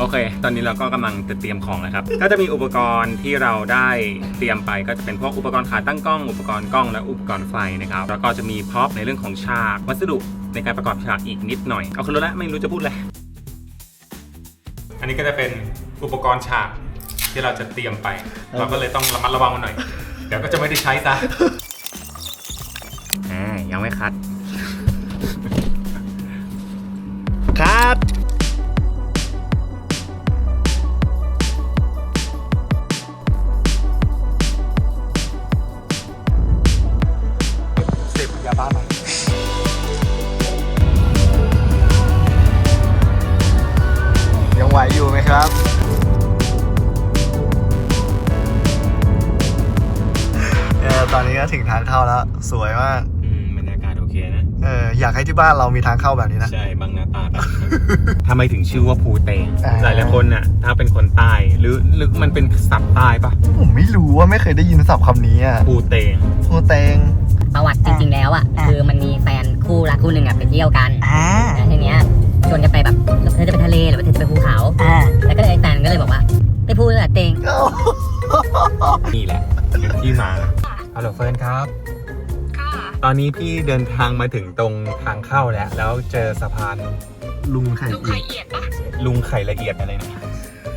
โอเค ตอนนี้เราก็กำลังจะเตรียมของแล้วครับ ก็จะมีอุปกรณ์ที่เราได้เตรียมไปก็จะเป็นพวกอุปกรณ์ขาตั้งกล้อง อุปกรณ์กล้องและอุปกรณ์ไฟนะครับ แล้วก็จะมีพร็อพในเรื่องของฉาก วัสดุในการประกอบฉากอีกนิดหน่อย เอาคือรู้แล้วไม่รู้จะพูดอะไร อันนี้ก็จะเป็นอุปกรณ์ฉากที่เราจะเตรียมไป เราก็เลยต้องระมัดระวังมันหน่อย เดี๋ยวก็จะไม่ได้ใช้ซะอ่ยังไม่คัด ครับ ไหวอยู่ไหมครับ เออตอนนี้ก็ถึงทางเข้าแล้ว สวยมาก อืมบรรยากาศโอเคนะ เอออยากให้ที่บ้านเรามีทางเข้าแบบนี้นะ ใช่บางนาตราแบบทำไมถึงชื่อว่าภูเตงอ่า หลายหลายๆคนน่ะ ถ้าเป็นคนใต้หรือหรือมันเป็นศัพท์ใต้ปะผมไม่รู้ว่าไม่เคยได้ยินศัพท์คำนี้อะภูเตง โคเตง ประวัติจริง ๆ แล้วอะอะคือมันมีแฟนคู่รักคู่หนึ่งอะไปเที่ยวกันอ่าแล้วทีเนี้ย ชวนกันไปแบบเธอจะไปทะเลหรือว่าเธอจะไปภูเขาอ่าแล้วก็เลยไอ้แฟนก็เลยบอกว่าไปภูเลยเตงนี่แหละเป็นที่มาฮัลโหลเฟิร์นครับตอนนี้พี่เดินทางมาถึงตรงทางเข้าแล้ว แล้วเจอสะพานลุงไข่ลูกอีไข่กเอียดปะลุงไข่ละเอียดอะไรนะ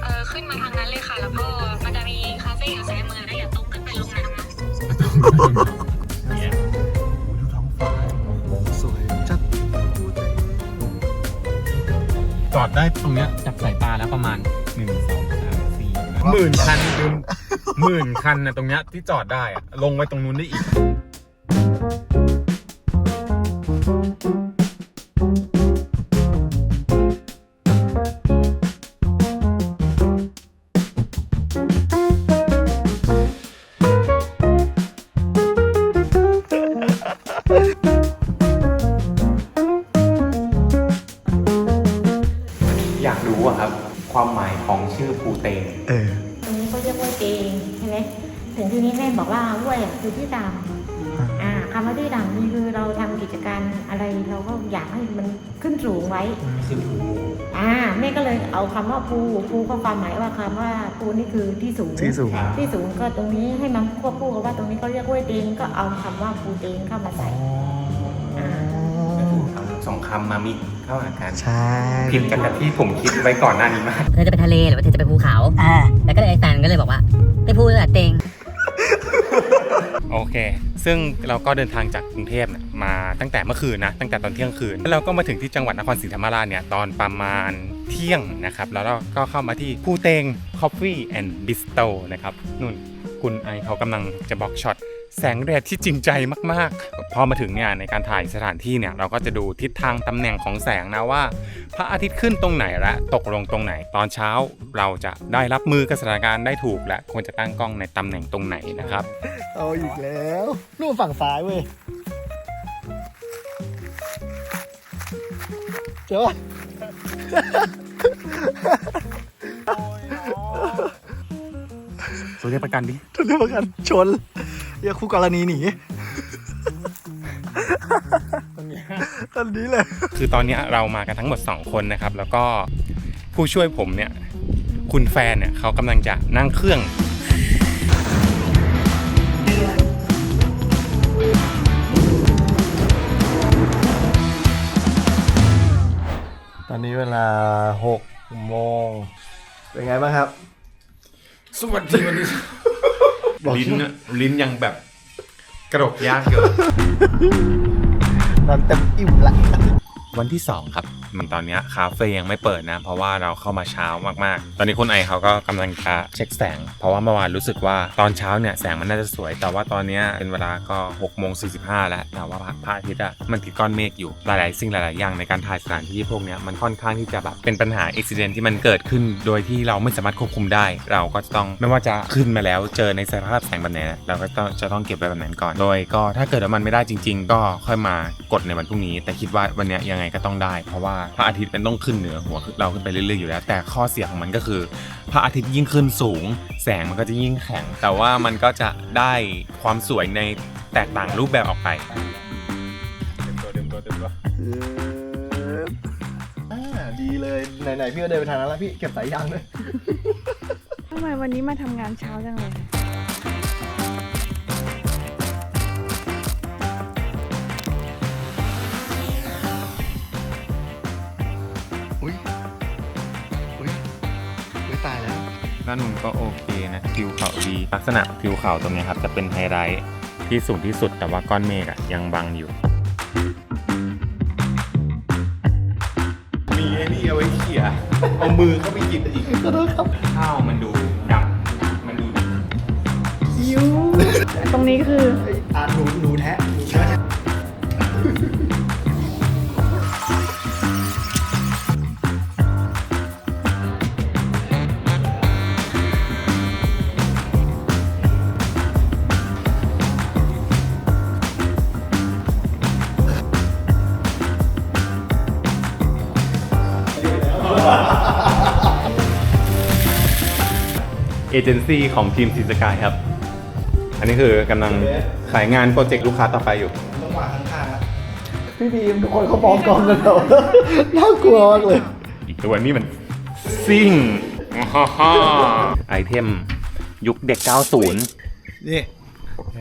เออขึ้นมาทางนั้นเลยค่ะ แล้วก็มันจะมีคาเฟ่อยู่ซ้ายมือแล้วอย่าตรงขึ้นไปลงน้ำนะ อดได้ตรงเนี้ยจากสายตาแล้วประมาณหนึ่งสองสามสี่หมื่นคันดูหมื่นคันนะตรงเนี้ยที่จอดได้อะลงไปตรงนู้นได้อีก ชื่อภูเตงเออ ตรงนี้เขาเรียกว่าเตงใช่ไหมถึงที่นี้แม่บอกว่าห้วยอะคือที่ต่ำอ่าคำว่าที่ต่ำนี่คือเราทำกิจการอะไรเราก็อยากให้มันขึ้นสูงไว้ คือภูอ่าแม่ก็เลยเอาคำว่าภูภูก็ความหมายว่าคำว่าภูนี่คือที่สูง ที่สูง ที่สูงก็ตรงนี้ให้มันควบคู่กับว่าตรงนี้เขาเรียกห้วยเตงก็เอาคำว่าภูเตงเข้ามาใส่อ่า สองคำมามิกเข้าหากันใช่ผิดกันกับที่ผมคิดไว้ก่อนหน้านี้มาก เธอจะไปทะเลหรือว่าเธอจะไปภูเขาแล้วก็เลยไอ้แฟนก็เลยบอกว่า ไปภูเลยเตงโอเค ซึ่งเราก็เดินทางจากกรุงเทพเนี่ยมาตั้งแต่เมื่อคืนนะ ตั้งแต่ตอนเที่ยงคืน แล้วเราก็มาถึงที่จังหวัดนครศรีธรรมราชเนี่ยตอนประมาณเที่ยงนะครับ แล้วเราก็เข้ามาที่ภูเตง Coffee and Bistro นะครับนู่น คุณไอเขากำลังจะบอกช็อต แสงแดดที่จริงใจมากๆ พอมาถึงเนี่ยในการถ่ายสถานที่เนี่ยเราก็จะดูทิศทางตำแหน่งของแสงนะว่า พระอาทิตย์ขึ้นตรงไหนและตกลงตรงไหน ตอนเช้าเราจะได้รับมือกับสถานการณ์ได้ถูกและควรจะตั้งกล้องในตำแหน่งตรงไหนนะครับเอาอีกแล้วนู่นฝั่งซ้ายเว้ยเจอ ตัวเรียกประกันดิทุนเรียกประกันชนเรียกคู่กรณีหนีตอนนี้เลยคือตอนเนี้ยเรามากันทั้งหมด 2 คนนะครับ แล้วก็ผู้ช่วยผมเนี่ย คุณแฟนเนี่ยเขากำลังจะนั่งเครื่องตอนนี้เวลาหกโมง เป็นไงบ้างครับ สวัสดีวันนี้ บอกลิ้นชื่อ อะลิ้นยังแบบกระดกยากอยู่นอนเต็มอิ่มละ วันที่ 2 ครับ มันตอนนี้คาเฟ่ยังไม่เปิดนะ เพราะว่าเราเข้ามาเช้ามากๆ ตอนนี้คุณไอเขาก็กำลังจะเช็คแสง เพราะว่าเมื่อวานรู้สึกว่าตอนเช้าเนี่ยแสงมันน่าจะสวย แต่ว่าตอนนี้เป็นเวลาก็6โมง45แล้วแต่ว่าพระอาทิตย์อะมันติดก้อนเมฆอยู่หลายๆ สิ่งหลายๆ อย่างในการถ่ายสถานที่พวกเนี้ยมันค่อนข้างที่จะแบบเป็นปัญหาอุบิเหตุที่มันเกิดขึ้น โดยที่เราไม่สามารถควบคุมได้ เราก็จะต้องไม่ว่าจะขึ้นมาแล้วเจอในสภาพแสงแบบไหนเราก็ต้องจะต้องเก็บไว้แบบนั้นก่อน โดยก็ถ้าเกิดว่ามันไม่ได้จริง ๆ ก็ค่อยมากดในวันพรุ่งนี้ แต่คิดว่าวันนี้ยยังไงก็ต้องได้ เพราะว่าพระอาทิตย์เป็นต้องขึ้นเหนือหัวเราขึ้นไปเรื่อยๆอยู่แล้ว แต่ข้อเสียของมันก็คือ พระอาทิตย์ยิ่งขึ้นสูง แสงมันก็จะยิ่งแข็ง แต่ว่ามันก็จะได้ความสวยในแตกต่างรูปแบบออกไปเต็มตัวเต็มตัวเต็มตัวอ่าดีเลยไหนๆพี่ก็เดินไปทางนั้นแล้วพี่เก็บสายยางด้วยทำไมวันนี้มาทำงานเช้าจังเลยานนู้นก็โอเคนะทิวเขาดี ลักษณะทิวเขาตรงเนี้ยครับจะเป็นไฮไลท์ที่สูงที่สุดแต่ว่าก้อนเมฆอะยังบังอยู่ มีไอ้นี่เอาไว้เขี่ยเอามือเข้าไปหยิบอีกขอโทษครับข้าวมันดูดำมันดูดยูตรงนี้คืออะหนูหนู เอเจนซี่ของทีมซีสกายครับ อันนี้คือกำลังขายงานโปรเจกต์ลูกค้าต่อไปอยู่ต้องวางข้างๆอะพี่บีมทุกคนเขามองกล้องกันแล้วน่ากลัวมากเลยอีกตัวนี้มันซิ่งไอเทมยุคเด็ก 90 นี่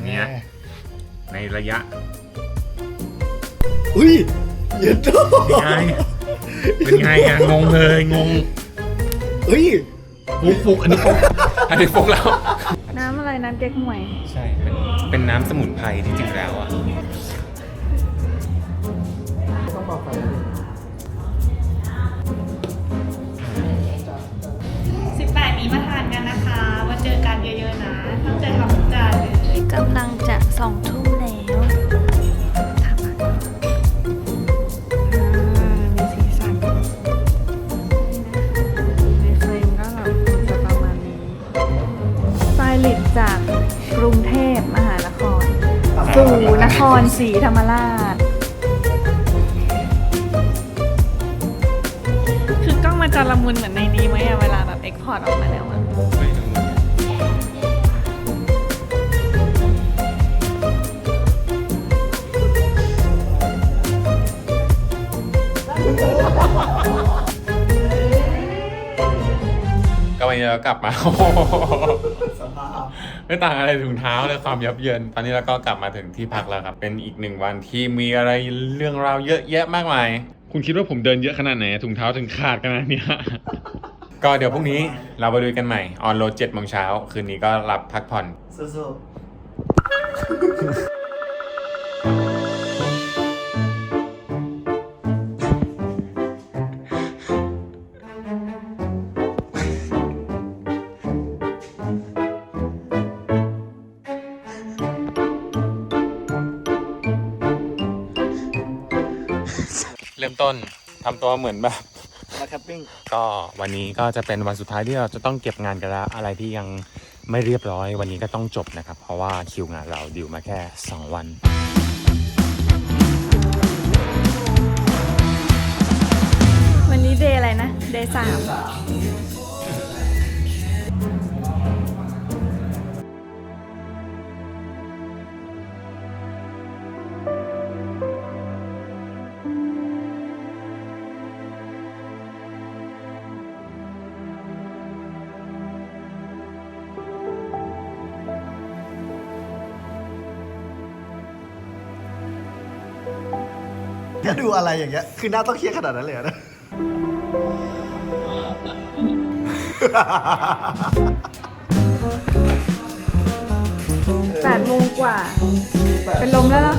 เนี่ย ในระยะอุ้ยเย็นโตไงเป็นไงอะงงเลยงง เฮ้ย ฟุกฟุกอันนี้ฟุกอันนี้ฟุกแล้ว น้ำอะไรน้ำเก๊กฮวย ใช่เป็นเป็นน้ำสมุนไพรที่จริงแล้วอะต้องบอกไป18นี้มาทานกันนะคะมาเจอกันเยอะๆนะตั้งใจทำทุกจานเลยกำลังจะสองทุ่ม รศรีธรรมราช คือกล้องมันจะละมุนเหมือนในนี้ไหมอะเวลาแบบเอ็กพอร์ตออกมาแล้วอะ ก็วันนี้เรากลับมาไม่ต่างอะไรถุงเท้าเลยความยับเยิน ตอนนี้เราก็กลับมาถึงที่พักแล้วครับ เป็นอีกหนึ่งวันที่มีอะไรเรื่องราวเยอะแยะมากมาย คุณคิดว่าผมเดินเยอะขนาดไหนถุงเท้าถึงขาดขนาดเนี้ย ก็เดี๋ยวพรุ่งนี้เราไปดูกันใหม่ ออนโรดเจ็ดโมงเช้า คืนนี้ก็รับพักผ่อนสู้เต้นทำตัวเหมือนแบบๆมาแคปปิ้งก็วันนี้ก็จะเป็นวันสุดท้ายที่เราจะต้องเก็บงานกันแล้วอะไรที่ยังไม่เรียบร้อย วันนี้ก็ต้องจบนะครับ เพราะว่าคิวงานเราดิวมาแค่ 2 วัน วันนี้เดย์อะไรนะ เดย์สาม จะดูอะไรอย่างเงี้ย คือหน้าต้องเครียดขนาดนั้นเลยเหรอนะ แปดโมงกว่า เป็นลมแล้วเนอ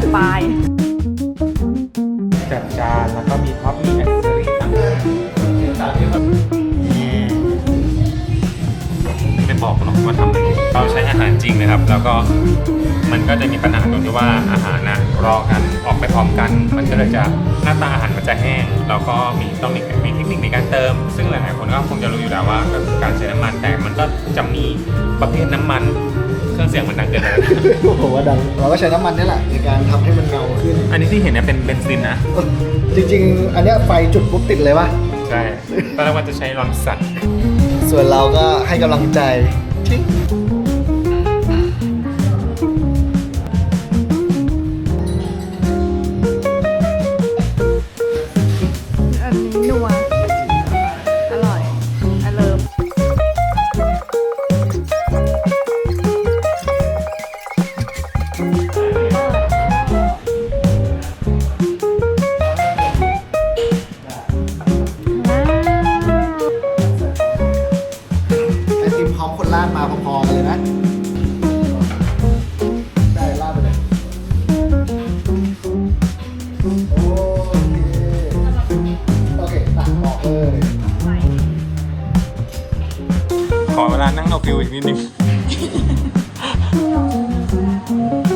ะปลายจัดจานแล้วก็มีท็อปมีแอคเซสซอรี่ต่างไม่บอกหรอกว่าทำอะไรเราใช้อาหารจริงนะครับ แล้วก็มันก็จะมีปัญหาตรงที่ว่าอาหารนะรอกันออกไปพร้อมกัน มันก็เลยจะหน้าตาอาหารมันจะแห้ง แล้วก็มีต้องมีมีเทคนิคในการเติม ซึ่งหลายๆคนก็คงจะรู้อยู่แล้วว่าการใช้น้ำมันแต่มันก็จะมีประเภทน้ำมัน รื่องเสียงมันดังเกินไปแล้วผมว่าดังเราก็ใช้น้ำมันนี่แหละในการทำให้มันเงาขึ้น อันนี้ที่เห็นเนี่ยเป็นเบนซินนะเออจริง ๆ อันเนี้ยไฟจุดปุ๊บติดเลยป่ะ ใช่ตอนแรกว่าจะใช้ร้อนสัตว์ส่วนเราก็ให้กำลังใจชิง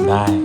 来。